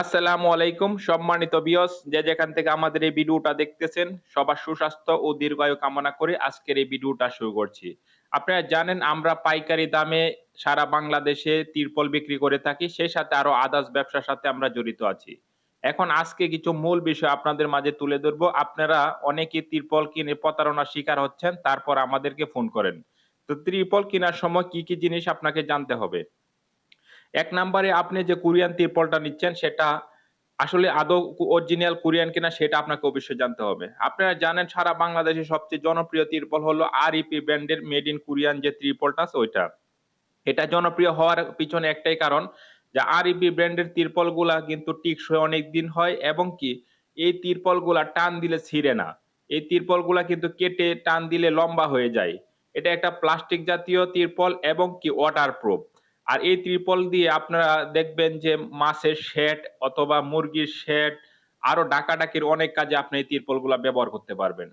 আসসালামু আলাইকুম, সম্মানিত বিয়স যে যেখান থেকে আমাদের এই ভিডিওটা দেখতেছেন, সবার সুস্বাস্থ্য ও দীর্ঘায়ু কামনা করে আজকের এই ভিডিওটা শুরু করছি। আপনারা জানেন, আমরা পাইকারি দামে সারা বাংলাদেশে তিরপল বিক্রি করে থাকি, সেই সাথে আরও আদার্স ব্যবসার সাথে আমরা জড়িত আছি। এখন আজকে কিছু মূল বিষয় আপনাদের মাঝে তুলে ধরবো। আপনারা অনেকে তিরপল কিনে প্রতারণার শিকার হচ্ছেন, তারপর আমাদেরকে ফোন করেন। তো ত্রিপল কেনার সময় কি কি জিনিস আপনাকে জানতে হবে? এক নম্বরে আপনি যে কোরিয়ান তিরপলটা নিচ্ছেন, সেটা আসলে আদৌ অরিজিনাল কোরিয়ান কিনা, সেটা আপনাকে অবশ্যই জানতে হবে। আপনারা জানেন সারা বাংলাদেশে সবচেয়ে জনপ্রিয় তিরপল হলো আর ইপি ব্র্যান্ডের মেড ইন কোরিয়ান যে তিরপলটা ওইটা। এটা জনপ্রিয় হওয়ার পিছনে একটাই কারণ যে আর ইপি ব্র্যান্ডের তিরপলগুলা কিন্তু টিকসই অনেক দিন হয় এবং কি এই তিরপলগুলা টান দিলে ছিঁড়ে না। এই তিরপলগুলা কিন্তু কেটে টান দিলে লম্বা হয়ে যায়। এটা একটা প্লাস্টিক জাতীয় তিরপল এবং কি ওয়াটার প্রুফ আর এই ত্রিপল দিয়ে আপনারা দেখবেন যে মাছের শেড অথবা মুরগির শেড আরও ডাকাডাকির অনেক কাজে আপনি এই তিরপলগুলা ব্যবহার করতে পারবেন।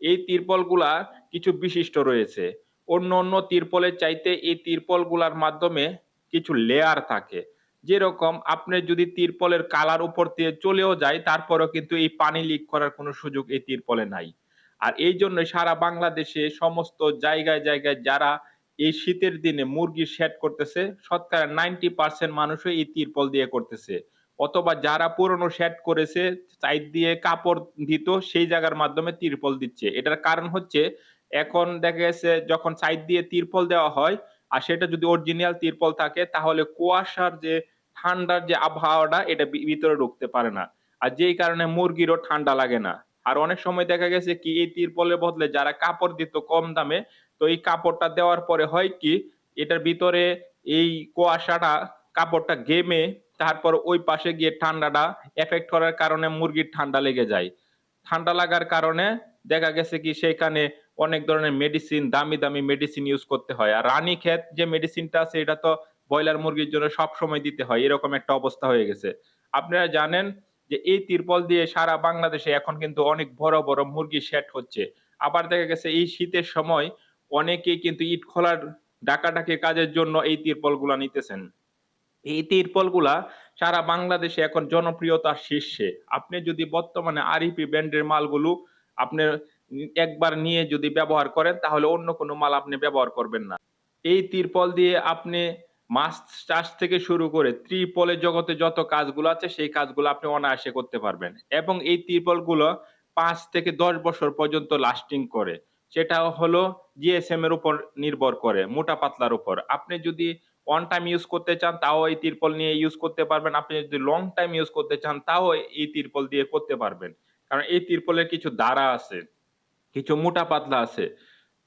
এই তিরপলগুলা কিছু বিশিষ্ট রয়েছে। অন্য অন্য তিরপলের চাইতে এই তিরপলগুলার মাধ্যমে কিছু লেয়ার থাকে। যেরকম আপনি যদি তিরপলের কালার উপর দিয়ে চলেও যায়, তারপরেও কিন্তু এই পানি লিক করার কোনো সুযোগ এই তিরপলে নাই। আর এই জন্য সারা বাংলাদেশে সমস্ত জায়গায় জায়গায় যারা এই শীতের দিনে মুরগি শেড করতেছে। শতকরা নাইনটি পার্সেন্ট মানুষই এই তিরপল দিয়ে করতেছে। অথবা যারা পুরনো শেড করেছে সাইড দিয়ে কাপড় দিত, সেই জায়গার মাধ্যমে তিরপল দিচ্ছে। এটার কারণ হচ্ছে, এখন দেখা গেছে যখন সাইড দিয়ে তিরপল দেওয়া হয়, আর সেটা যদি অরিজিনাল তিরপল থাকে, তাহলে কুয়াশার যে ঠান্ডার যে আবহাওয়াটা, এটা ভিতরে ঢুকতে পারে না। আর যেই কারণে মুরগিরও ঠান্ডা লাগে না। আর অনেক সময় দেখা গেছে কি, এই তিরপলের বদলে যারা কাপড় দিত কম দামে তো এই কাপড়টা দেওয়ার পরে হয় কি, এটার ভিতরে এই কুয়াশাটা কাপড়টা গেমে তারপর ওই পাশে গিয়ে ঠান্ডাটা এফেক্ট করার কারণে মুরগির ঠান্ডা লেগে যায়। ঠান্ডা লাগার কারণে দেখা গেছে কি সেখানে অনেক ধরনের মেডিসিন দামি দামি মেডিসিন ইউজ করতে হয়। আর রানী ক্ষেত যে মেডিসিনটা আছে, এটা তো ব্রয়লার মুরগির জন্য সব সময় দিতে হয়। এরকম একটা অবস্থা হয়ে গেছে। আপনারা জানেন যে এই তিরপল দিয়ে সারা বাংলাদেশে এখন কিন্তু অনেক বড় বড় মুরগি সেট হচ্ছে। আবার দেখা গেছে এই শীতের সময় অনেকেই কিন্তু ইট খোলার ডাকাডাকি কাজের জন্য এই তিরপলগুলা নিতেছেন। এই তিরপলগুলা সারা বাংলাদেশে এখন জনপ্রিয়তার শীর্ষে। আপনি যদি বর্তমানে আরইপি ব্র্যান্ডের মালগুলো আপনি একবার নিয়ে যদি ব্যবহার করেন, তাহলে অন্য কোনো মাল আপনি ব্যবহার করবেন না। এই তিরপল দিয়ে আপনি মাছ চাষ থেকে শুরু করে ত্রিপলের জগতে যত কাজগুলো আছে, সেই কাজগুলো আপনি অনায়াসে করতে পারবেন। এবং এই ত্রিপলগুলো পাঁচ থেকে দশ বছর পর্যন্ত লাস্টিং করে। সেটা হলো জিএসএম এর উপর নির্ভর করে, মোটা পাতলার উপর। আপনি যদি ওয়ান টাইম ইউজ করতে চান, তাও এই তিরপল নিয়ে ইউজ করতে পারবেন। আপনি যদি লং টাইম ইউজ করতে চান, তাও এই তিরপল দিয়ে করতে পারবেন। কারণ এই তিরপলের কিছু দ্বারা আছে, কিছু মোটা পাতলা আছে।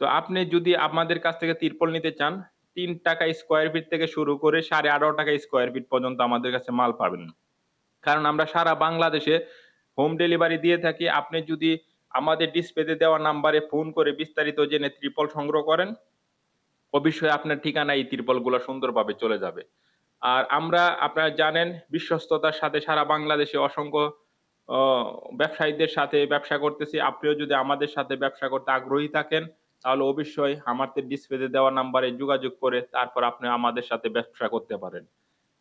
তো আপনি যদি আমাদের কাছ থেকে তিরপল নিতে চান, তিন টাকা স্কোয়ার ফিট থেকে শুরু করে সাড়ে আঠারো টাকা স্কোয়ার ফিট পর্যন্ত আমাদের কাছে মাল পাবেন। কারণ আমরা সারা বাংলাদেশে হোম ডেলিভারি দিয়ে থাকি। আপনি যদি আমাদের ডিসপ্লেতে দেওয়া নাম্বারে ফোন করে বিস্তারিত জেনে ত্রিপল সংগ্রহ করেন। অবশ্যই আপনার ঠিকানা এই ত্রিপলগুলো সুন্দরভাবে চলে যাবে। আর আমরা, আপনারা জানেন, বিশ্বস্ততার সাথে সারা বাংলাদেশে অসংখ্য ব্যবসায়ীদের সাথে ব্যবসা করতেছি। আপনিও যদি আমাদের সাথে ব্যবসা করতে আগ্রহী থাকেন, তাহলে অবশ্যই আমাদের ডিসপ্লেতে দেওয়া নাম্বারে যোগাযোগ করে তারপর আপনি আমাদের সাথে ব্যবসা করতে পারেন।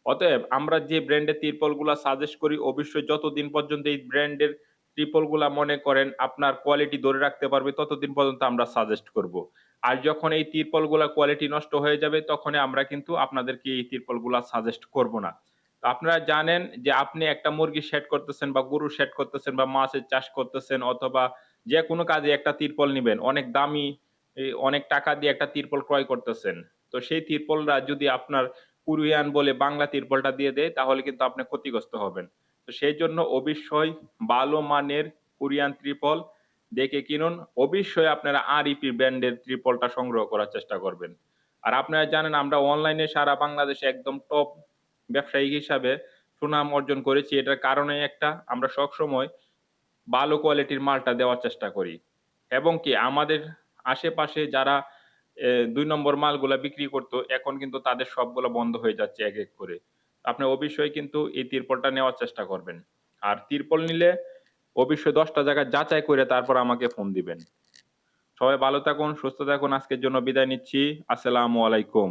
অতএব আমরা যে ব্র্যান্ডের তিরপলগুলো সাজেস্ট করি, অবশ্যই যতদিন পর্যন্ত এই ব্র্যান্ডের ত্রিপলগুলা মনে করেন আপনার কোয়ালিটি ধরে রাখতে পারবে, ততদিন পর্যন্ত আমরা সাজেস্ট করব। আর যখন এই তিরপলগুলা কোয়ালিটি নষ্ট হয়ে যাবে তখন আমরা কিন্তু আপনাদেরকে এই তিরপলগুলা সাজেস্ট করব না। তো আপনারা জানেন যে আপনি একটা মুরগি সেট করতেছেন বা গরু সেট করতেছেন বা মাছের চাষ করতেছেন অথবা যে কোনো কাজে একটা তিরপল নেবেন, অনেক দামি অনেক টাকা দিয়ে একটা তিরপল ক্রয় করতেছেন। তো সেই তিরপলটা যদি আপনার কুরিয়ান বলে বাংলা তিরপলটা দিয়ে দেয়, তাহলে কিন্তু আপনি ক্ষতিগ্রস্ত হবেন। তো সেই জন্য অবশ্যই ভালো মানের কোরিয়ান ত্রিপল দেখে কিনুন। অবশ্যই আপনারা আর ইপি ব্র্যান্ডের ত্রিপলটা সংগ্রহ করার চেষ্টা করবেন। আর আপনারা জানেন, আমরা অনলাইনে সারা বাংলাদেশে একদম টপ ব্যবসায়িক হিসাবে সুনাম অর্জন করেছি। এটার কারণে একটা, আমরা সবসময় ভালো কোয়ালিটির মালটা দেওয়ার চেষ্টা করি। এবং কি, আমাদের আশেপাশে যারা দুই নম্বর মালগুলা বিক্রি করতো, এখন কিন্তু তাদের সবগুলো বন্ধ হয়ে যাচ্ছে এক এক করে। আপনি অবশ্যই কিন্তু এই তিরপলটা নেওয়ার চেষ্টা করবেন। আর তিরপল নিলে অবশ্যই দশটা জায়গায় যাচাই করে তারপর আমাকে ফোন দিবেন। সবাই ভালো থাকুন, সুস্থ থাকুন, আজকের জন্য বিদায় নিচ্ছি। আসসালামু আলাইকুম।